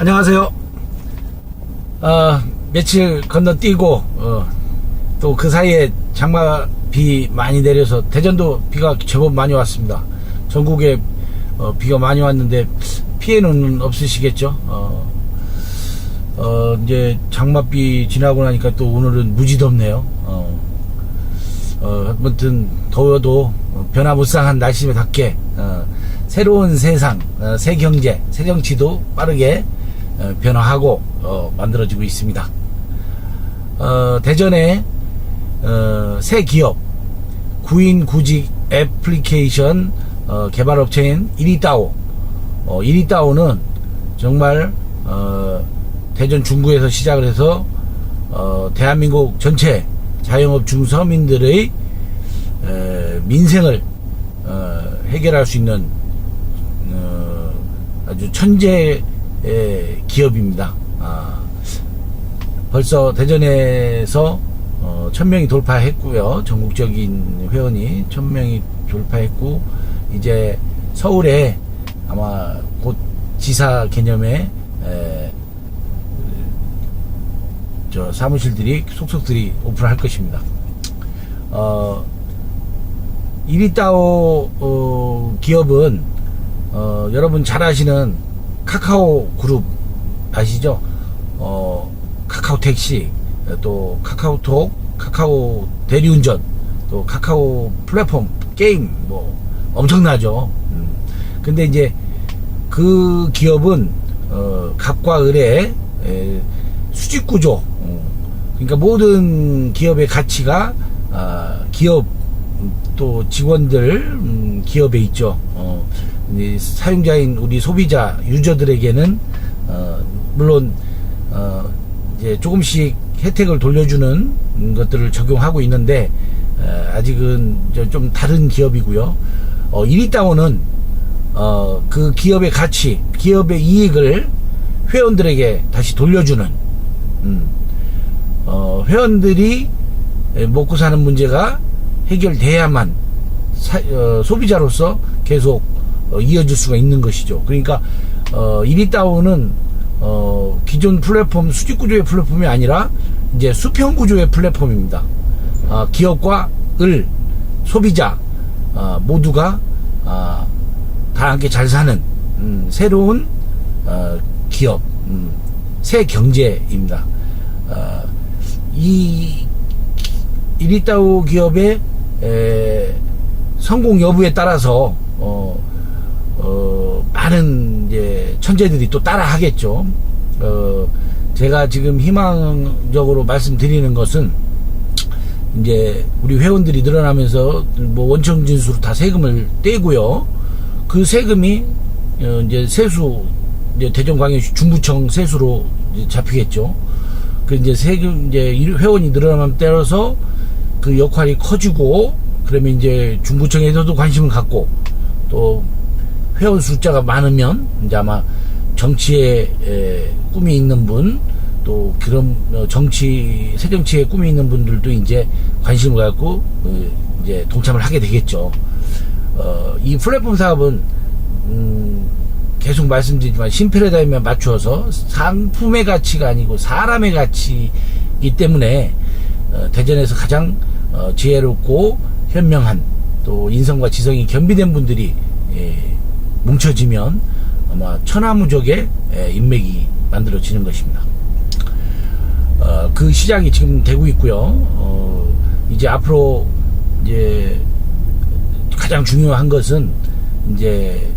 안녕하세요. 어, 며칠 건너뛰고 어, 또 그 사이에 장마 비 많이 내려서 대전도 비가 제법 많이 왔습니다. 전국에 어, 비가 많이 왔는데 피해는 없으시겠죠? 어, 어, 이제 장마비 지나고 나니까 또 오늘은 무지 덥네요. 어, 어, 아무튼 더워도 변화무쌍한 날씨답게 어, 새로운 세상, 어, 새 경제, 새 정치도 빠르게 어, 변화하고 어, 만들어지고 있습니다. 어, 대전에 어, 새 기업 구인 구직 애플리케이션 어, 개발 업체인 이리따오 어, 이리따오는 정말 어, 대전 중구에서 시작을 해서 어, 대한민국 전체 자영업 중서민들의 에, 민생을 어, 해결할 수 있는 어, 아주 천재 의 기업입니다. 아, 벌써 대전에서 어, 1000명이 돌파했고요. 전국적인 회원이 1000명이 돌파했고 이제 서울에 아마 곧 지사 개념의 에, 저 사무실들이 속속들이 오픈할 것입니다. 어, 이리따오 어, 기업은 어, 여러분 잘 아시는 카카오 그룹 아시죠? 어, 카카오 택시, 또 카카오톡, 카카오 대리운전, 또 카카오 플랫폼 게임 뭐 엄청나죠. 음. 근데 이제 그 기업은 어, 갑과 을의 에, 수직 구조. 어, 그러니까 모든 기업의 가치가 아, 기업 음, 또 직원들 음, 기업에 있죠. 어, 이 사용자인 우리 소비자 유저들에게는 어, 물론 어, 이제 조금씩 혜택을 돌려주는 것들을 적용하고 있는데 에, 아직은 좀 다른 기업이고요. 어, 이리따오는 어, 그 기업의 가치, 기업의 이익을 회원들에게 다시 돌려주는 음, 어, 회원들이 먹고 사는 문제가 해결돼야만 사- 어, 소비자로서 계속 어, 이어질 수가 있는 것이죠. 그러니까 어, 이리따오는 어, 기존 플랫폼 수직 구조의 플랫폼이 아니라 이제 수평 구조의 플랫폼입니다. 아, 기업과 을 소비자 아, 모두가 아, 다 함께 잘 사는 음, 새로운 어, 기업, 음, 새 경제입니다. 어, 이 이리따오 기업의 에, 성공 여부에 따라서 어, 어, 많은 이제 천재들이 또 따라 하겠죠. 어, 제가 지금 희망적으로 말씀드리는 것은 이제 우리 회원들이 늘어나면서 뭐 원청 진수로 다 세금을 떼고요. 그 세금이 어, 이제 세수 이제 대전광역시 중구청 세수로 잡히겠죠. 그 이제 세금 이제 일- 회원이 늘어나면 따라서 그 역할이 커지고 그러면 이제 중구청에서도 관심을 갖고 또 회원 숫자가 많으면 이제 아마 정치에 에, 꿈이 있는 분 또 그런 어, 정치 새 정치에 꿈이 있는 분들도 이제 관심을 갖고 어, 이제 동참을 하게 되겠죠. 어, 이 플랫폼 사업은 음, 계속 말씀드리지만 신패러다임에 맞추어서 상품의 가치가 아니고 사람의 가치이기 때문에 어, 대전에서 가장 어, 지혜롭고 현명한 또 인성과 지성이 겸비된 분들이 예, 뭉쳐지면 아마 천하무적의 예, 인맥이 만들어지는 것입니다. 어, 그 시작이 지금 되고 있고요. 어, 이제 앞으로 이제 가장 중요한 것은 이제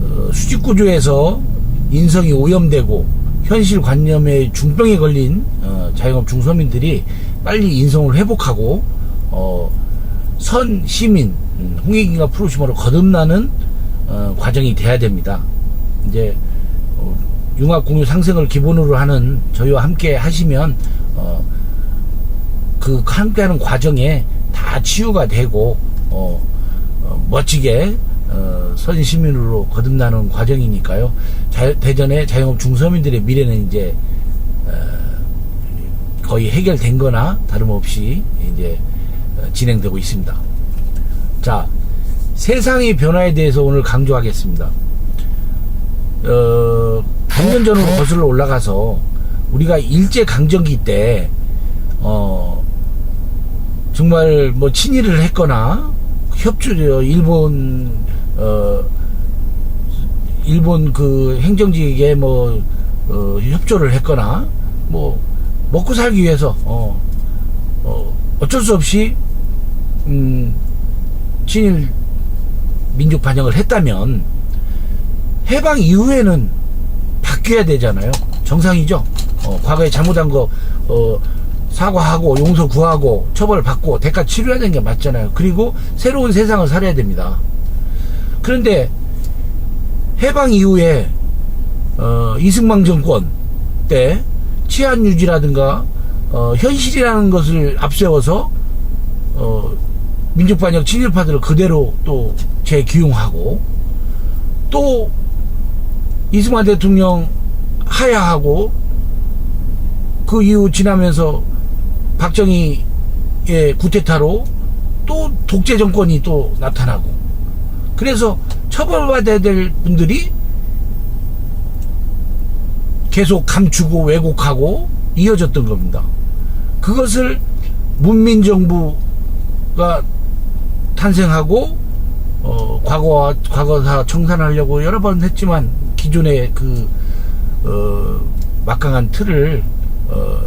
어, 수직 구조에서 인성이 오염되고 현실 관념에 중병에 걸린 어, 자영업 중소민들이 빨리 인성을 회복하고 어, 선 시민 음, 홍익인가 프로시머로 거듭나는 어, 과정이 돼야 됩니다. 이제 어, 융합 공유 상생을 기본으로 하는 저희와 함께 하시면 어, 그 함께하는 과정에 다 치유가 되고 어, 어, 멋지게 어, 선 시민으로 거듭나는 과정이니까요. 자- 대전의 자영업 중서민들의 미래는 이제 어, 거의 해결된거나 다름없이 이제 어, 진행되고 있습니다. 자, 세상의 변화에 대해서 오늘 강조하겠습니다. 어, 100년 전으로 거슬러 올라가서 우리가 일제 강점기 때 어, 정말 뭐 친일을 했거나 협조 일본 어 일본 그 행정직에 뭐 어, 협조를 했거나 뭐 먹고 살기 위해서 어, 어 어쩔 수 없이 음 친일 민족 반영을 했다면 해방 이후에는 바뀌어야 되잖아요. 정상이죠. 어, 과거에 잘못한 거 어, 사과하고 용서 구하고 처벌을 받고 대가 치료해야 되는 게 맞잖아요. 그리고 새로운 세상을 살아야 됩니다. 그런데 해방 이후에 어, 이승만 정권 때 치안 유지라든가 어, 현실이라는 것을 앞세워서 어, 민족 반역 친일파들을 그대로 또 재기용하고 또 이승만 대통령 하야하고 그 이후 지나면서 박정희의 구테타로 또 독재 정권이 또 나타나고 그래서 처벌받아야 될 분들이 계속 감추고 왜곡하고 이어졌던 겁니다. 그것을 문민정부가 탄생하고 어, 과거와 과거사 청산하려고 여러 번 했지만 기존의 그 어, 막강한 틀을 어,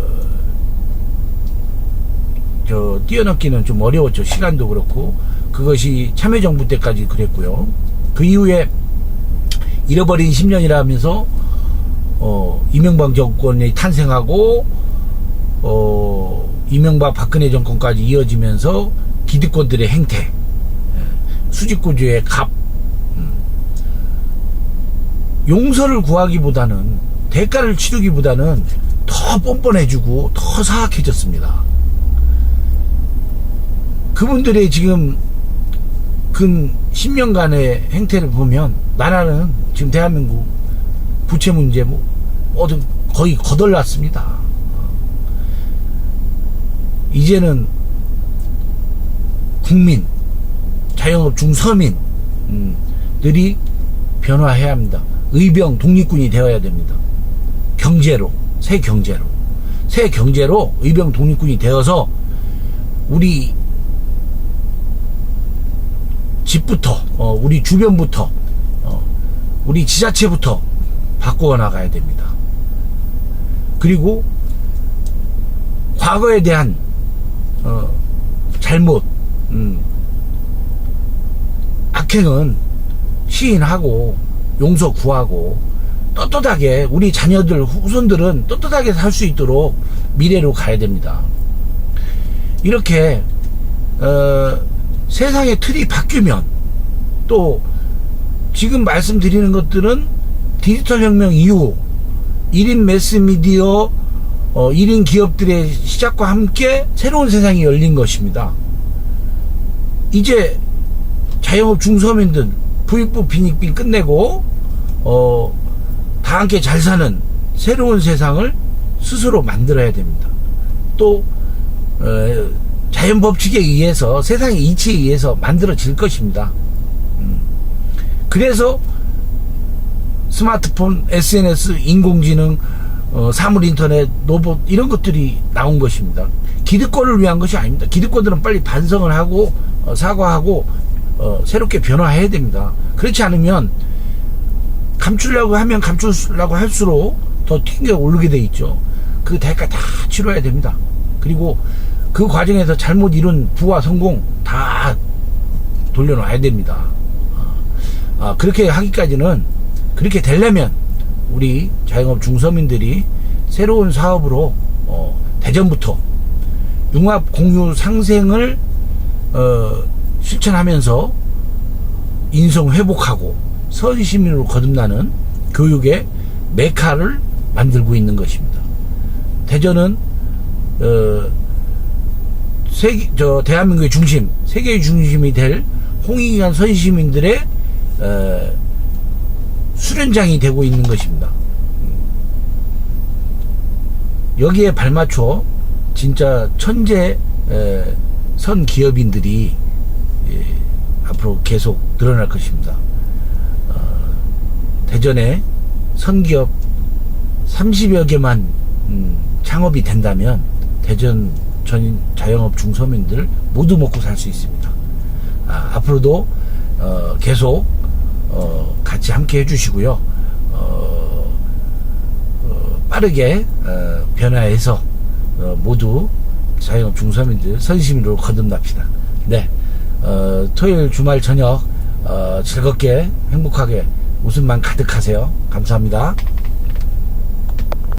저 뛰어넘기는 좀 어려웠죠. 시간도 그렇고 그것이 참여정부 때까지 그랬고요. 그 이후에 잃어버린 10년이라면서 어, 이명박 정권이 탄생하고 어, 이명박 박근혜 정권까지 이어지면서 기득권들의 행태, 예, 수직구조의 갑, 음, 용서를 구하기보다는 대가를 치르기보다는 더 뻔뻔해지고 더 사악해졌습니다. 그분들의 지금 근 10년간의 행태를 보면 나라는 지금 대한민국 부채 문제 뭐 어든 거의 거덜났습니다. 이제는 국민, 자영업 중서민들이 변화해야 합니다. 의병 독립군이 되어야 됩니다. 경제로, 새 경제로. 새 경제로 의병 독립군이 되어서 우리 집부터, 어, 우리 주변부터, 어, 우리 지자체부터 바꾸어 나가야 됩니다. 그리고 과거에 대한 어, 잘못, 음, 악행은 시인하고 용서 구하고 떳떳하게 우리 자녀들 후손들은 떳떳하게 살 수 있도록 미래로 가야 됩니다. 이렇게 어, 세상의 틀이 바뀌면 또 지금 말씀드리는 것들은 디지털 혁명 이후 1인 매스미디어 어, 1인 기업들의 시작과 함께 새로운 세상이 열린 것입니다. 이제 자영업 중소민들 부익부 빈익빈 끝내고 어, 다 함께 잘 사는 새로운 세상을 스스로 만들어야 됩니다. 또 어, 자연 법칙에 의해서 세상의 이치에 의해서 만들어질 것입니다. 음. 그래서 스마트폰, SNS, 인공지능, 어, 사물 인터넷, 로봇 이런 것들이 나온 것입니다. 기득권을 위한 것이 아닙니다. 기득권들은 빨리 반성을 하고 어, 사과하고 어, 새롭게 변화해야 됩니다. 그렇지 않으면 감추려고 하면 감추려고 할수록 더 튕겨 오르게 돼 있죠. 그 대가 다 치러야 됩니다. 그리고 그 과정에서 잘못 이룬 부와 성공 다 돌려놔야 됩니다. 아, 그렇게 하기까지는 그렇게 되려면 우리 자영업 중서민들이 새로운 사업으로 어, 대전부터 융합 공유 상생을 어, 실천하면서 인성 회복하고 선시민으로 거듭나는 교육의 메카를 만들고 있는 것입니다. 대전은 어, 세계 저 대한민국의 중심, 세계의 중심이 될 홍익한 선시민들의 어, 수련장이 되고 있는 것입니다. 여기에 발맞춰 진짜 천재 에, 선 기업인들이 예, 앞으로 계속 늘어날 것입니다. 어, 대전에 선기업 30여 개만 음, 창업이 된다면 대전 전 자영업 중소민들 모두 먹고 살 수 있습니다. 아, 앞으로도 어, 계속 어, 같이 함께 해주시고요. 어, 어, 빠르게 어, 변화해서 어, 모두 자영업 중소민들 선심으로 거듭납시다. 네, 어, 토요일 주말 저녁 어, 즐겁게 행복하게 웃음만 가득하세요. 감사합니다.